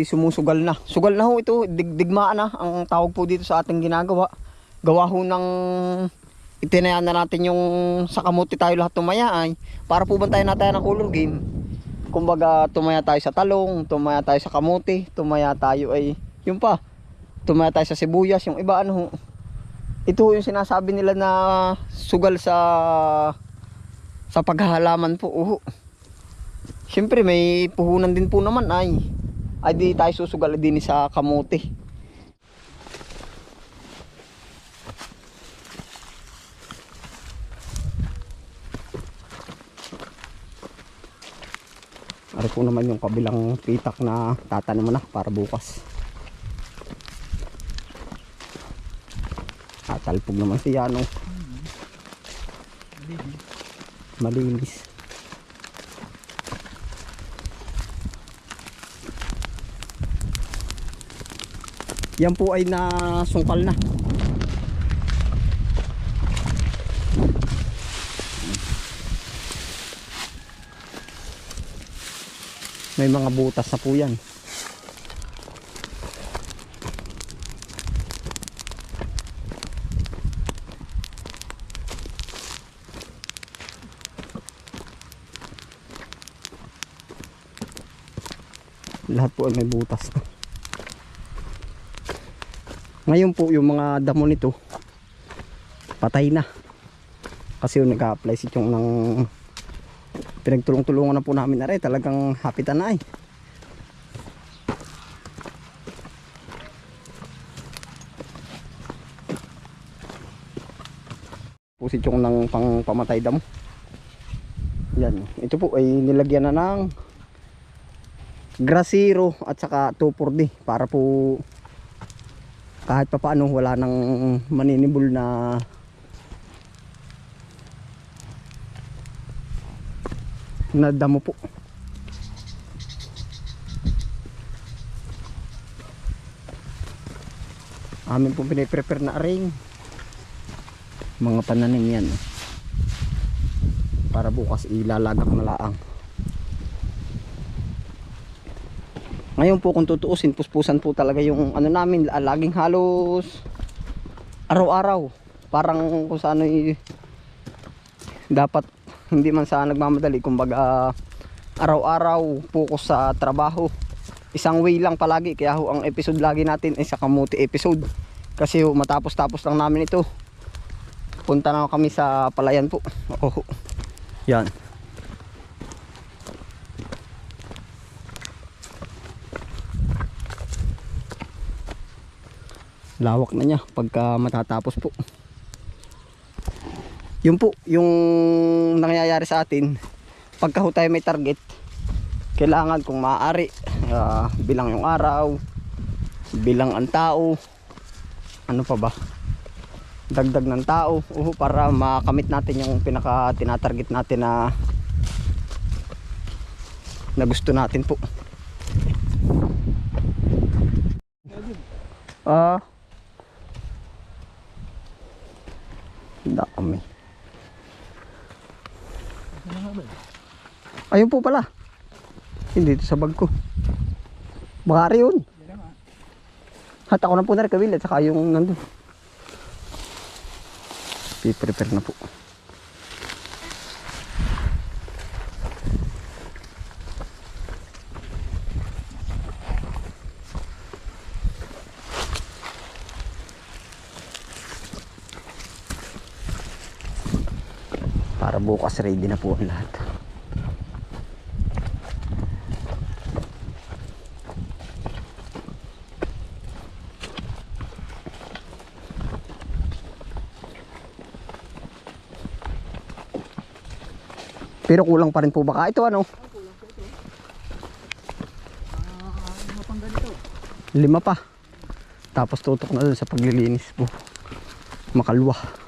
Sumusugal na. Sugal na ho ito. Dig digmaan na ang tawag po dito sa ating ginagawa. Gawa ho ng itinaya na natin yung sa kamuti tayo lahat tumaya ay para po bantayan natin ng color game. Kumbaga tumaya tayo sa talong, tumaya tayo sa kamuti, tumaya tayo ay yung pa. Tumaya tayo sa sibuyas, yung iba ano. Ito yung sinasabi nila na sugal sa sa paghahalaman po. Uho. Siyempre may puhunan din po naman ay ay di tayo susugal din sa kamote. Ari po naman yung kabilang pitak na tatanim na para bukas. Tatalpog naman siya no. Malinis. Yan po ay nasungkal na. May mga butas na po yan. Lahat po ay may butas. Ngayon po yung mga damo nito patay na. Kasi yung nag-apply si Chong ng pinagtulong-tulungan na po namin na rin. Talagang hapitan na eh. Po si Chong ng pang pamatay damo. Yan. Ito po ay nilagyan na ng grasero at saka 2,4-D para po kahit pa paano wala nang maninibol na na damo po. Amin po piniprepare na ring. Mga pananim yan. Para bukas ilalagak na Ngayon po kung tutuusin, puspusan po talaga yung ano namin, la- laging halos araw-araw. Parang kung sa ano y- dapat hindi man sa nagmamadali, kumbaga araw-araw focus sa trabaho. Isang way lang palagi, kaya ho ang episode lagi natin ay sa kamuti episode. Kasi ho, matapos-tapos lang namin ito. Punta na kami sa palayan po. Oo. Yan. Lawak na niya pagka matatapos po. Yun po yung nangyayari sa atin pagka ho tayo may target kailangan kung maaari ah, bilang yung araw bilang ang tao ano pa ba? Dagdag ng tao uho, para makamit natin yung pinaka tinatarget natin na na gusto natin po. Ah Dami. Ayun po pala. Hindi dito sa bag ko. Bakari yun. Hat ako na po na rin kawil at saka yung nandun. Piprepare na po. Bukas ready na po ang lahat. Pero kulang pa rin po baka. Ito ano? Lima pa. Tapos tutok na dun sa paglilinis po. Makalwa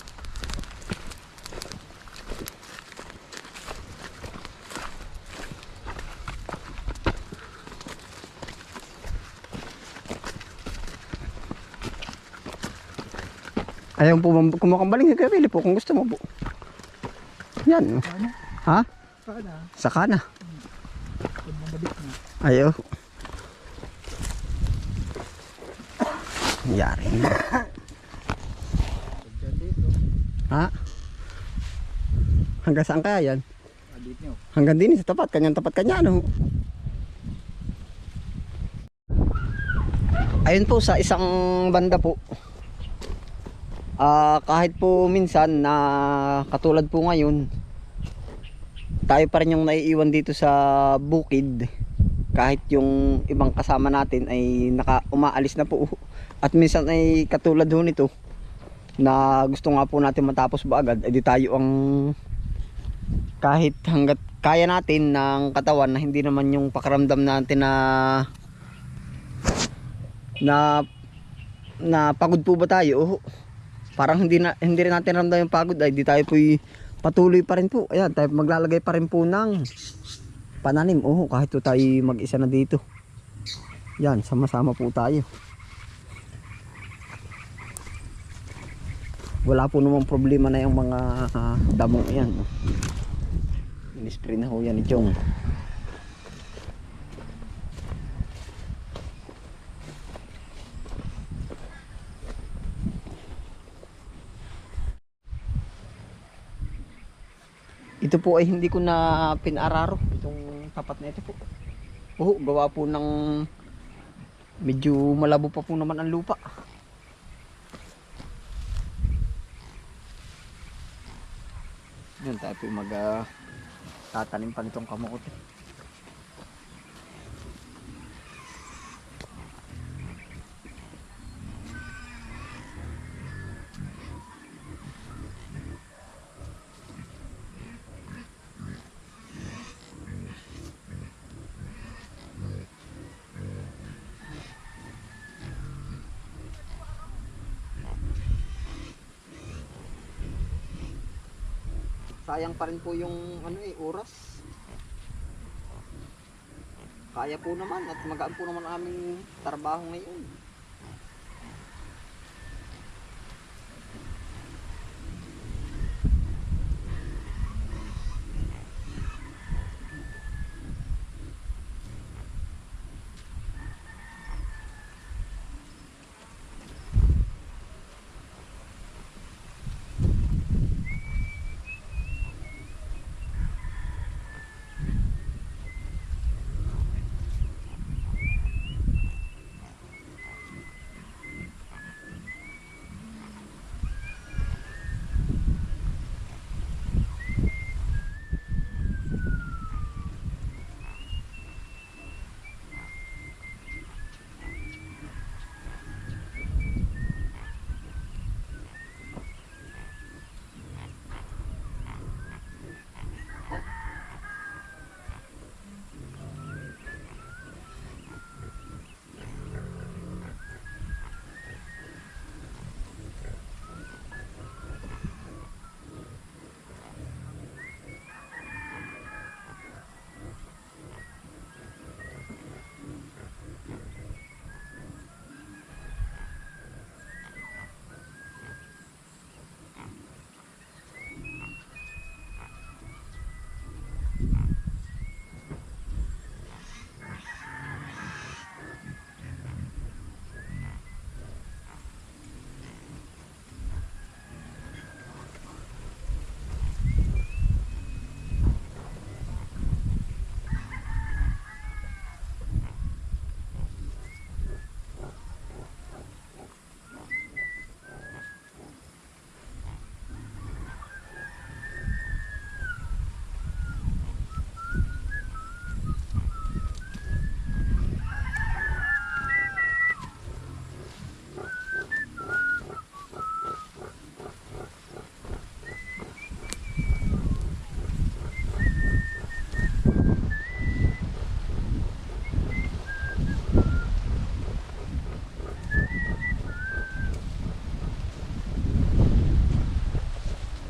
Ayaw po bang kumakambaling Kuya Willie po kung gusto mo po. Yan. Ha? Sana, Saka na. Ayaw. Yari na. Ha? Hanggang saan kaya yan? Hanggang din sa tapat. Kanyang tapat kanya ano. Ayun po sa isang banda po. Ah, kahit po minsan na katulad po ngayon tayo pa rin yung naiiwan dito sa bukid. Kahit yung ibang kasama natin ay naka umaalis na po. At minsan ay katulad ho nito na gusto nga po natin matapos ba agad ay di tayo ang kahit hanggat kaya natin ng katawan na hindi naman yung pakaramdam natin na na na pagod po ba tayo parang hindi na hindi rin natin ramdam yung pagod. Ay di tayo po patuloy pa rin po. Ayan tayo maglalagay pa rin po ng pananim. Oh kahit po tayo mag-isa na dito. Yan sama-sama po tayo. Wala po namang problema na yung mga ah, damong yan. Inispray na ho yan ni Chong. Ito po ay hindi ko na pinararo itong tapat na ito po. Oo, gawa po ng medyo malabo pa po naman ang lupa. Yun tayo po mag ah, tatanim pa nitong kamote. Sayang pa rin po yung ano eh, oras. Kaya po naman at magaan po naman aming trabaho ngayon.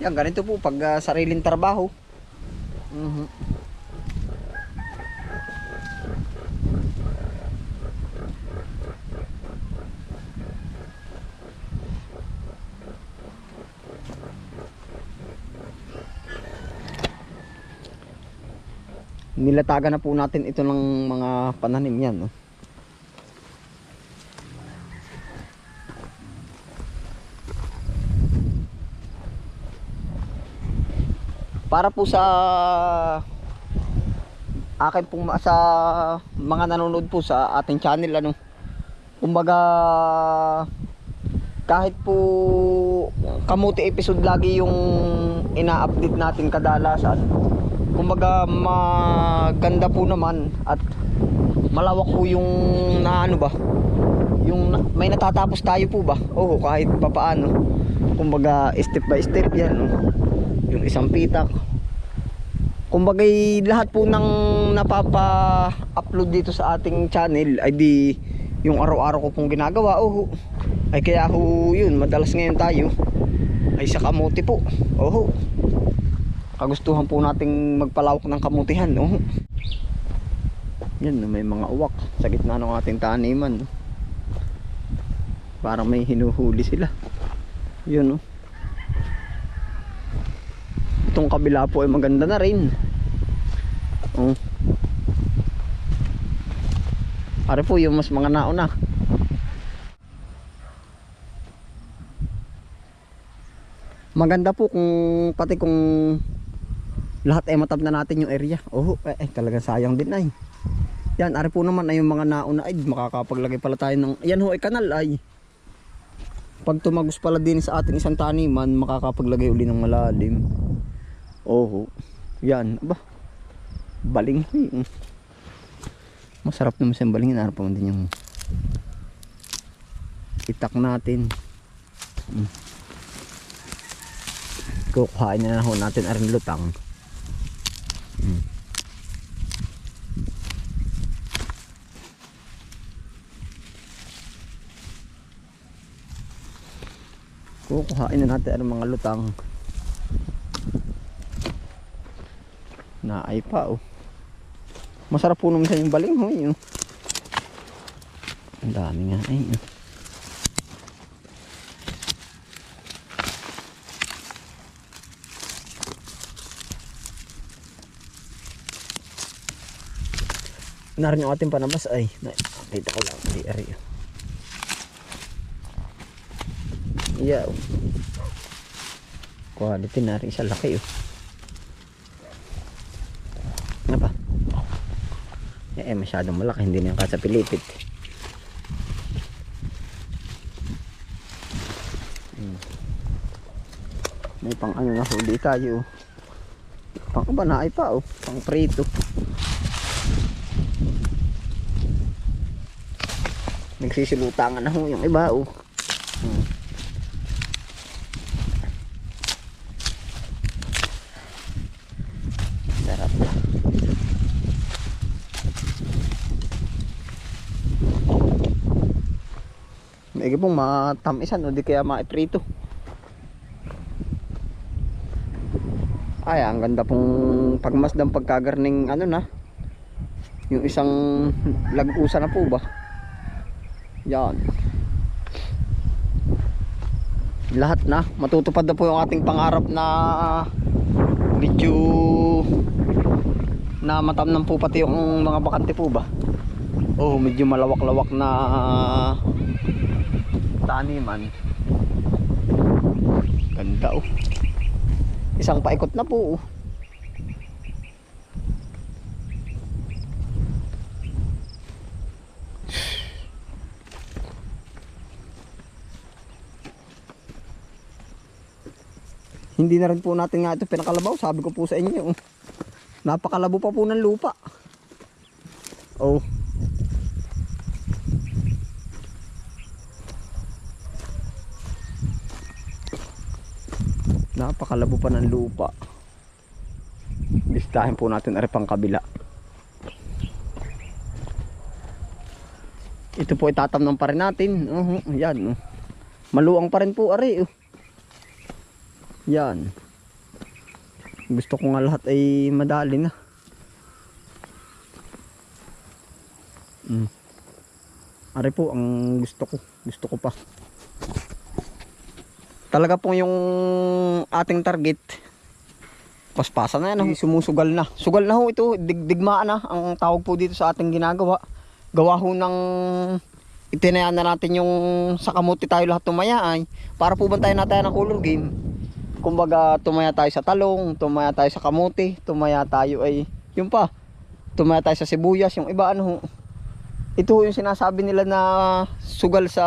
Yan, ganito po pag ah, sariling trabaho. Mhm. Nilatagan na po natin ito ng mga pananim yan. No? Para po sa akin pong sa mga nanonood po sa ating channel ano kumbaga kahit po kamuti episode lagi yung ina-update natin kadalasan. Kumbaga maganda po naman at malawak po yung na ano ba yung may natatapos tayo po ba? Oo kahit papaano. Kumbaga step by step yan no? Yung isang pitak. Kumbaga lahat po ng napapa-upload dito sa ating channel ay di yung araw-araw ko pong ginagawa oh ay kaya ho yun madalas ngayon tayo ay sa kamuti po. Oh kagustuhan po nating magpalawak ng kamutihan oh yan may mga uwak sa gitna ng ating taniman parang may hinuhuli sila. Yun oh itong kabila po ay maganda na rin. Oh. Are po yung mas mga nauna. Maganda po kung pati kung lahat ay matab na natin yung area. Oh eh, eh talagang sayang din ay. Yan ari po naman ay yung mga nauna ay makakapaglagay pala tayo ng yan ho ay kanal ay. Pag tumagos pala din sa ating isang taniman makakapaglagay uli ng malalim oh yan aba baling hmm. masarap naman sa balingin harap pa man din yung itak natin hmm. kukuhain na ho natin aring lutang hmm. kukuhain na natin ang mga lutang na ay pa oh masarap po naman sa yung baling ho yun ang dami nga ay oh. narin yung ating panabas ay nakita ko lang di ari oh. yeah oh. quality na rin isa laki oh ano pa eh, eh masyadong malaki hindi na yung kasapilipit hmm. may pang ano na huli tayo. Pang ba na ay pa oh. Pang prito. Nagsisilutangan na ho yung iba oh hmm. sarap may pong matamisan o di kaya maiprito. Ay ang ganda pong pagmasdang pagkagarning ano na? Yung isang lagusa na po ba? Yan. Lahat na. Matutupad na po yung ating pangarap na medyo na matamnam po pati yung mga bakante po ba? Oh medyo malawak-lawak na taniman ganda oh. Isang paikot na po oh. hindi na rin po natin nga ito pinakalabaw sabi ko po sa inyo. Napakalabo pa po ng lupa. Oh napakalabo pa ng lupa. Listahin po natin ari pang kabila. Ito po itatamnan pa rin natin. Uh yan oh. maluang pa rin po ari oh. yan. Gusto ko nga lahat ay madali na. Mm. ari po ang gusto ko. Gusto ko pa talaga pong yung ating target paspasan na yan oh. sumusugal na sugal na ho ito dig digmaan na ang tawag po dito sa ating ginagawa gawa ho ng itinayaan na natin yung sa kamuti tayo lahat tumaya ay para po bantayan natin ng color game kumbaga tumaya tayo sa talong, tumaya tayo sa kamuti, tumaya tayo ay yung pa. Tumaya tayo sa sibuyas, yung iba ano ho. Ito yung sinasabi nila na sugal sa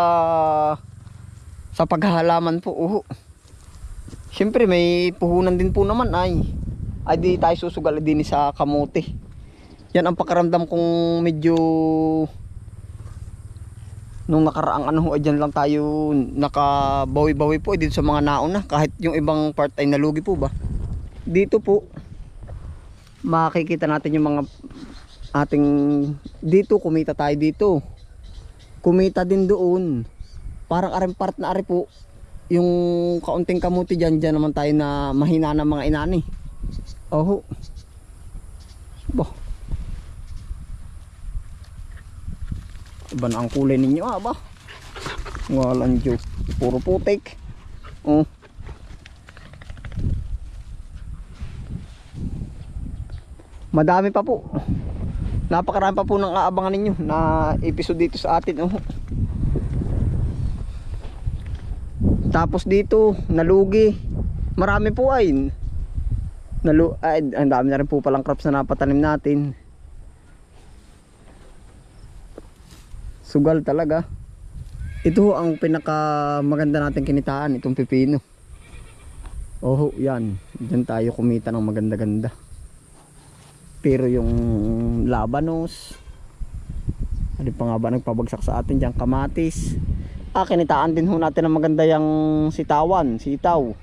sa paghahalaman po. Uho. Siyempre may puhunan din po naman ay ay di tayo susugal din sa kamote. Yan ang pakaramdam kong medyo nung nakaraang ano ho, ay dyan lang tayo nakabawi-bawi po eh, dito sa mga nauna kahit yung ibang part ay nalugi po ba dito po makikita natin yung mga ating dito kumita tayo dito kumita din doon parang aring part na ari po yung kaunting kamuti dyan dyan naman tayo na mahina ng mga inani. Oho. Bah iba na ang kulay ninyo ah ba? Walang Diyo puro putik. Oh. Madami pa po. Napakarami pa po ng aabangan ninyo na episode dito sa atin oh tapos dito nalugi. Marami po ay nalu ay ang dami na rin po palang crops na napatanim natin. Sugal talaga. Ito ang pinaka maganda natin kinitaan itong pipino. Oho yan. Dyan tayo kumita ng maganda ganda pero yung labanos ano pa nga ba nagpabagsak sa atin dyan? Kamatis ah kinitaan din ho natin ng maganda yung sitawan sitaw.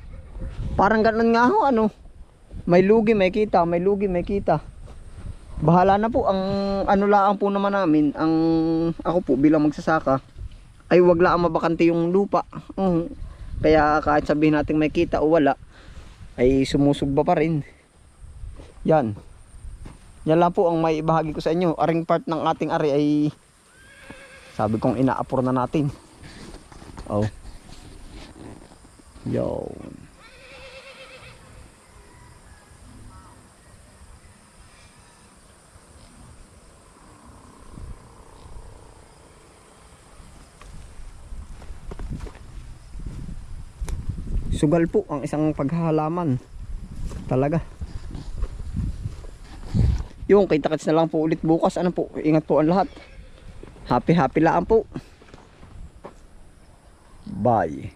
Parang ganun nga ho ano? May lugi may kita may lugi may kita. Bahala na po ang ano lang po naman namin ang ako po bilang magsasaka ay wag lang mabakante yung lupa. Oo. kaya kahit sabihin natin may kita o wala ay sumusugba pa rin. Yan. Yan lang po ang may ibahagi ko sa inyo. Aring part ng ating ari ay sabi kong inaapor na natin oh. Yo. Sugal po ang isang paghahalaman. Talaga. Yung kita kits na lang po ulit bukas. Ano po? Ingat po ang lahat. Happy happy lang po bye